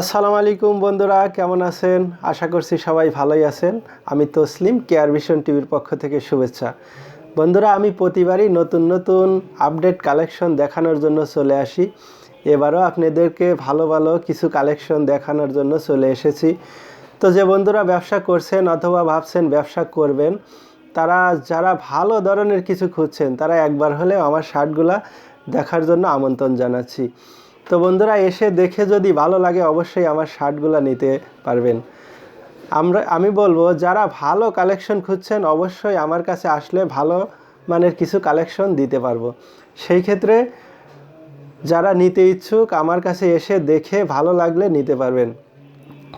আসসালামু আলাইকুম বন্ধুরা, কেমন আছেন? আশা করছি সবাই ভালোই আছেন। আমি তসলিম, কেয়ার ভিশন টিভির পক্ষ থেকে শুভেচ্ছা। বন্ধুরা, আমি প্রতিবারই নতুন নতুন আপডেট কালেকশন দেখানোর জন্য চলে আসি। এবারও আপনাদেরকে ভালো ভালো কিছু কালেকশন দেখানোর জন্য চলে এসেছি। তো যে বন্ধুরা ব্যবসা করছেন অথবা ভাবছেন ব্যবসা করবেন, তারা যারা ভালো ধরনের কিছু খুঁজছেন, তারা একবার হলেও আমার শার্টগুলা দেখার জন্য আমন্ত্রণ জানাচ্ছি। তো বন্ধুরা, এসে দেখে যদি ভালো লাগে, অবশ্যই আমার শার্টগুলো নিতে পারবেন। আমরা, আমি বলব, যারা ভালো কালেকশন খুঁজছেন, অবশ্যই আমার কাছে আসলে ভালো মানের কিছু কালেকশন দিতে পারব। সেই ক্ষেত্রে যারা নিতে ইচ্ছুক, আমার কাছে এসে দেখে ভালো লাগলে নিতে পারবেন।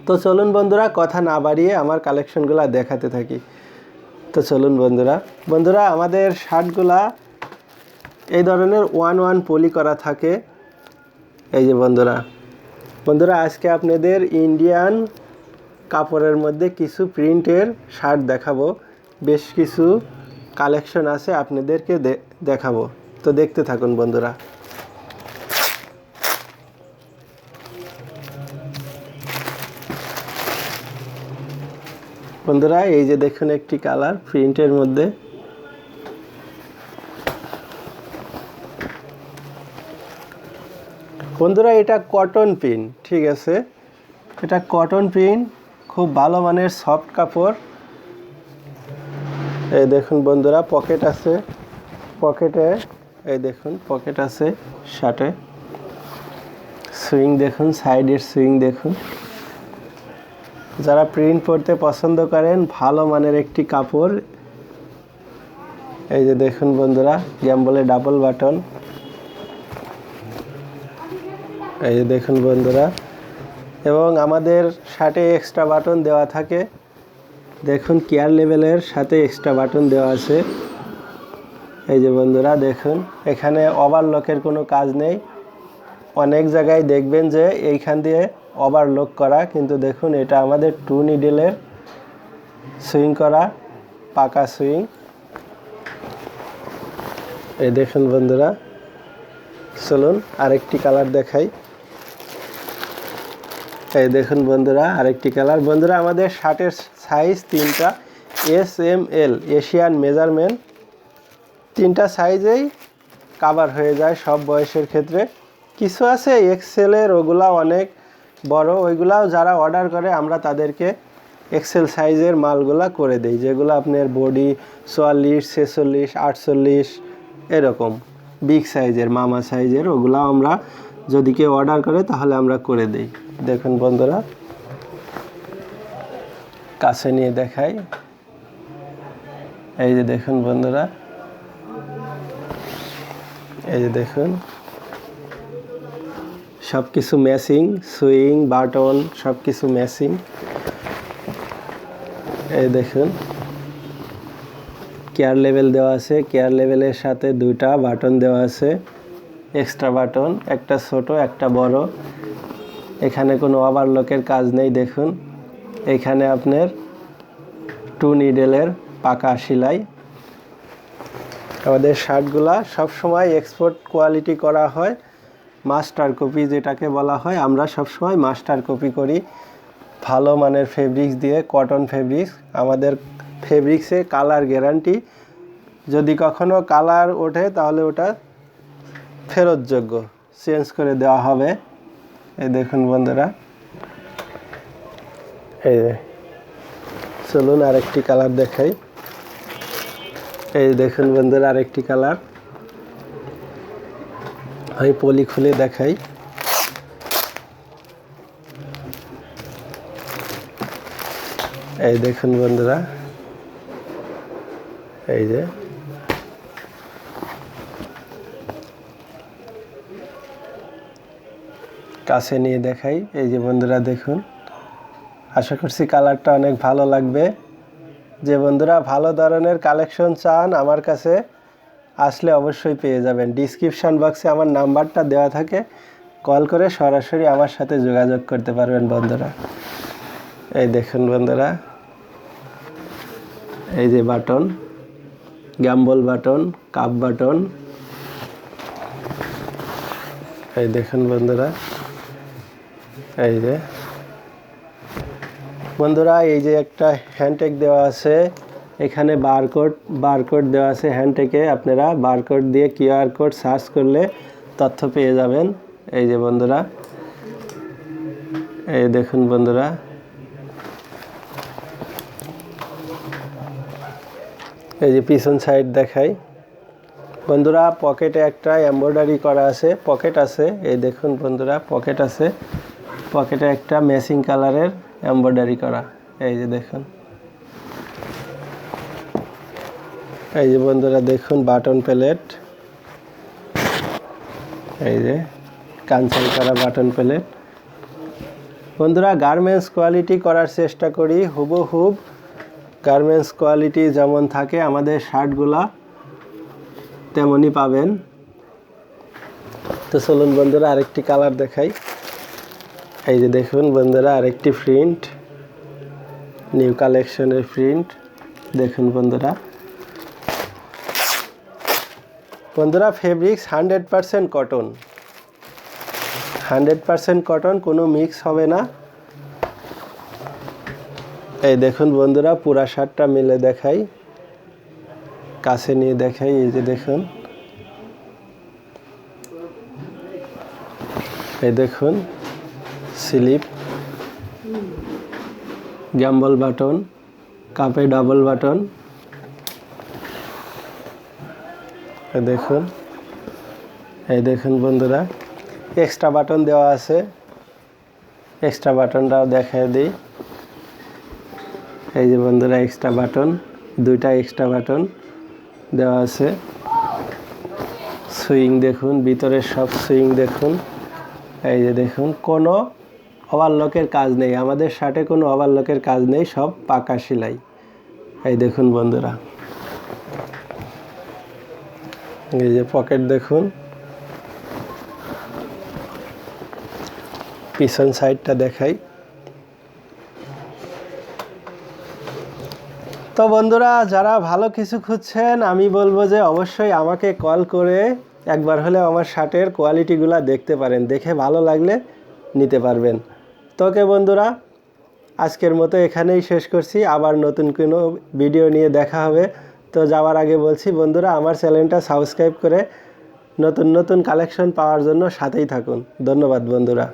তো চলুন বন্ধুরা, কথা না বাড়িয়ে আমার কালেকশনগুলো দেখাতে থাকি। তো চলুন বন্ধুরা। বন্ধুরা, আমাদের শার্টগুলা এই ধরনের ওয়ান ওয়ান পলি করা থাকে। এই যে বন্ধুরা বন্ধুরা, আজকে আপনাদের ইন্ডিয়ান কাপড়ের মধ্যে কিছু প্রিন্টের শার্ট দেখাবো। বেশ কিছু কালেকশন আছে আপনাদেরকে দেখাবো। তো দেখতে থাকুন বন্ধুরা। বন্ধুরা, এই যে দেখুন একটি কালার প্রিন্টের মধ্যে। বন্ধুরা, এটা কটন প্রিন্ট ঠিক আছে? এটা কটন পিন খুব ভালো মানের সফট কাপড়। এই দেখুন বন্ধুরা পকেট আছে পকেটে এই দেখুন পকেট আছে শার্টে সুইং দেখুন সাইডের সুইং দেখুন। যারা প্রিন্ট পরতে পছন্দ করেন, ভালো মানের একটি কাপড়। এই যে দেখুন বন্ধুরা গ্যাম্বলে ডাবল বাটন এই যে দেখুন বন্ধুরা। এবং আমাদের শার্টে এক্সট্রা বাটন দেওয়া থাকে। দেখুন কেয়ার লেভেলের সাথে এক্সট্রা বাটন দেওয়া আছে। এই যে বন্ধুরা, দেখুন। এখানে ওভারলকের কোনো কাজ নেই। অনেক জায়গায় দেখবেন যে এইখান দিয়ে ওভারলক করা, কিন্তু দেখুন এটা আমাদের টু নিডেলের সুইং করা, পাকা সুইং এই দেখুন বন্ধুরা। চলুন আরেকটি কালার দেখাই। এই দেখুন বন্ধুরা, আরেকটি কালার। বন্ধুরা, আমাদের শার্টের সাইজ তিনটা S M L Asian measurement তিনটা সাইজেই কাভার হয়ে যায় সব বয়সের ক্ষেত্রে। কিছু আছে এক্সেলের ওগুলা অনেক বড়। ওইগুলাও যারা অর্ডার করে, আমরা তাদেরকে এক্সেল সাইজের মালগুলা করে দিই, যেগুলো আপনার বডি চুয়াল্লিশ, ছেচল্লিশ, আটচল্লিশ, এরকম। বিগ সাইজের মামা সাইজের ওগুলো আমরা যদি কেউ অর্ডার করে, তাহলে আমরা করে দিই। দেখুন বন্ধুরা, কাছে নিয়ে দেখাই। এই যে দেখুন বন্ধুরা, এই যে দেখুন সব কিছু ম্যাচিং সুইং বাটন সব কিছু ম্যাচিং এই দেখুন কেয়ার লেভেল দেওয়া আছে। কেয়ার লেভেলের সাথে দুইটা বাটন দেওয়া আছে। এক্সট্রা বাটন একটা ছোট, একটা বড়। এখানে কোনো ওভারলকের কাজ নেই, দেখুন। এখানে আপনার টু নিডেলের পাকা সেলাই। আমাদের শার্টগুলা সবসময় এক্সপোর্ট কোয়ালিটি করা হয়। মাস্টার কপি যেটাকে বলা হয়, আমরা সবসময় মাস্টার কপি করি। ভালো মানের ফেব্রিক্স দিয়ে কটন ফেব্রিক্স আমাদের ফেব্রিক্সে কালার গ্যারান্টি যদি কখনো কালার ওঠে, তাহলে ওটা ফেরতযোগ্য। চেঞ্জ করে দেওয়া হবে। এই দেখুন বন্ধুরা। এই চলুন আরেকটি কালার দেখাই। এই দেখুন বন্ধুরা, আরেকটি কালার। আমি পলি খুলে দেখাই। এই দেখুন বন্ধুরা। এই যে কাছে নিয়ে দেখাই। এই যে বন্ধুরা, দেখুন। আশা করছি কালারটা অনেক ভালো লাগবে। যে বন্ধুরা, ভালো ধরনের কালেকশন চান, আমার কাছে আসলে অবশ্যই পেয়ে যাবেন। ডিসক্রিপশান বক্সে আমার নাম্বারটা দেওয়া থাকে। কল করে সরাসরি আমার সাথে যোগাযোগ করতে পারবেন বন্ধুরা। এই দেখুন বন্ধুরা। এই যে button gamble button, cup button. এই দেখুন বন্ধুরা। এই যে। বন্ধুরা, এই যে একটা হ্যান্ডটেক দেওয়া আছে। এখানে বারকোড বারকোড দেওয়া আছে হ্যান্ডটেকে আপনারা বারকোড দিয়ে কিউআর কোড সার্চ করলে তথ্য পেয়ে যাবেন। এই যে বন্ধুরা। এই দেখুন বন্ধুরা। এই যে পিছন সাইড দেখাই। বন্ধুরা পকেটে একটা এমব্রয়ডারি করা আছে। পকেট আছে। এই দেখুন বন্ধুরা পকেট আছে। পকেটে একটা ম্যাচিং কালারের এমব্রয়ডারি করা। এই যে দেখুন। এই যে বন্ধুরা, দেখুন বাটন প্লেট এই যে কাঞ্চন করা বাটন প্লেট বন্ধুরা গার্মেন্টস কোয়ালিটি করার চেষ্টা করি। হুবহুব গার্মেন্টস কোয়ালিটি যেমন থাকে, আমাদের শার্টগুলা তেমনই পাবেন। তো চলুন বন্ধুরা, আরেকটি কালার দেখাই। এই যে দেখুন বন্ধুরা, আরেকটি প্রিন্ট নিউ কালেকশনের প্রিন্ট দেখুন বন্ধুরা। বন্ধুরা fabrics hundred percent cotton hundred percent cotton কোনো মিক্স হবে না। এই দেখুন বন্ধুরা, পুরা শার্টটা মিলে দেখাই। কাছে নিয়ে দেখাই, এই যে দেখুন। এই দেখুন। স্লিপ গ্যাম্বল বাটন কাপে ডাবল বাটন দেখুন, এই দেখুন বন্ধুরা এক্সট্রা বাটন দেওয়া আছে। এক্সট্রা বাটনটাও দেখায় দিই। এই যে বন্ধুরা এক্সট্রা বাটন দুইটা এক্সট্রা বাটন দেওয়া আছে। সুইং দেখুন, ভিতরের সব সুইং দেখুন। এই যে দেখুন, কোনো ওভারলকের কাজ নেই। আমাদের শার্টে কোনো ওভারলকের কাজ নেই, সব পাকা সেলাই। এই দেখুন বন্ধুরা। এই যে পকেট দেখুন। পিছন সাইডটা দেখাই। তো বন্ধুরা, যারা ভালো কিছু খুঁজছেন, আমি বলব যে অবশ্যই আমাকে কল করে একবার হলে আমার শার্টের কোয়ালিটিগুলো দেখতে পারেন। দেখে ভালো লাগলে নিতে পারবেন। তোকে বন্ধুরা, আজকের মতো এখানেই শেষ করছি। আবার নতুন কোনো ভিডিও নিয়ে দেখা হবে। তো যাওয়ার আগে বলছি বন্ধুরা, আমার চ্যানেলটা সাবস্ক্রাইব করে নতুন নতুন কালেকশন পাওয়ার জন্য সাথেই থাকুন। ধন্যবাদ বন্ধুরা।